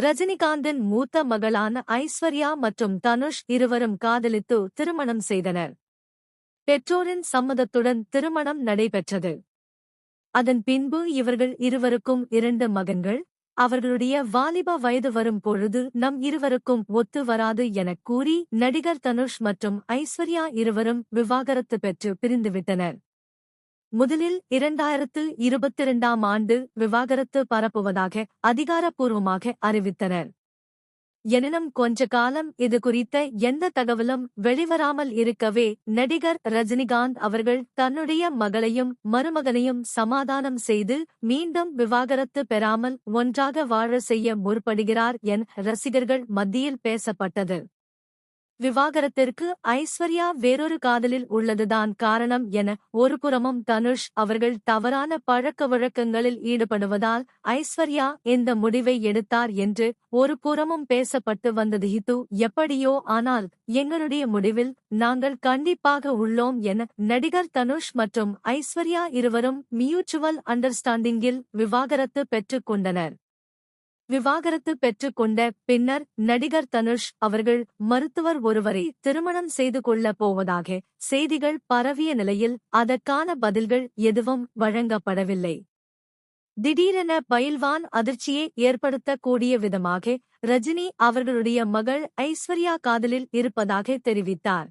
ரஜினிகாந்தின் மூத்த மகளான ஐஸ்வர்யா மற்றும் தனுஷ் இருவரும் காதலித்து திருமணம் செய்தனர். பெற்றோரின் சம்மதத்துடன் திருமணம் நடைபெற்றது. அதன் பின்பு இவர்கள் இருவருக்கும் இரண்டு மகன்கள் அவர்களுடைய வாலிப வயது வரும் பொழுது நம் இருவருக்கும் ஒத்து வராது எனக் கூறி நடிகர் தனுஷ் மற்றும் ஐஸ்வர்யா இருவரும் விவாகரத்து பெற்று பிரிந்துவிட்டனர். முதலில் இரண்டாயிரத்து இருபத்திரண்டாம் ஆண்டு விவாகரத்து பரப்புவதாக அதிகாரப்பூர்வமாக அறிவித்தனர். எனினும் கொஞ்ச காலம் இது குறித்த எந்த தகவலும் வெளிவராமல் இருக்கவே நடிகர் ரஜினிகாந்த் அவர்கள் தன்னுடைய மகளையும் மருமகனையும் சமாதானம் செய்து மீண்டும் விவாகரத்து பெறாமல் ஒன்றாக வாழ செய்ய முற்படுகிறார் என் ரசிகர்கள் மத்தியில் பேசப்பட்டது. விவாகரத்திற்கு ஐஸ்வர்யா வேறொரு காதலில் உள்ளதுதான் காரணம் என ஒருபுறமும் தனுஷ் அவர்கள் தவறான பழக்க வழக்கங்களில் ஈடுபடுவதால் ஐஸ்வர்யா இந்த முடிவை எடுத்தார் என்று ஒரு புறமும் பேசப்பட்டு வந்தது. இது எப்படியோ ஆனால் எங்களுடைய முடிவில் நாங்கள் கண்டிப்பாக உள்ளோம் என நடிகர் தனுஷ் மற்றும் ஐஸ்வர்யா இருவரும் மியூச்சுவல் அண்டர்ஸ்டாண்டிங்கில் விவாகரத்து பெற்றுக் கொண்டனர். விவாகரத்து பெற்றுக் கொண்ட பின்னர் நடிகர் தனுஷ் அவர்கள் மருத்துவர் ஒருவரை திருமணம் செய்து கொள்ளப் போவதாக செய்திகள் பரவிய நிலையில் அதற்கான பதில்கள் எதுவும் வழங்கப்படவில்லை. திடீரென பயில்வான் அதிர்ச்சியை ஏற்படுத்தக்கூடிய விதமாக ரஜினி அவர்களுடைய மகள் ஐஸ்வர்யா காதலில் இருப்பதாக தெரிவித்தார்.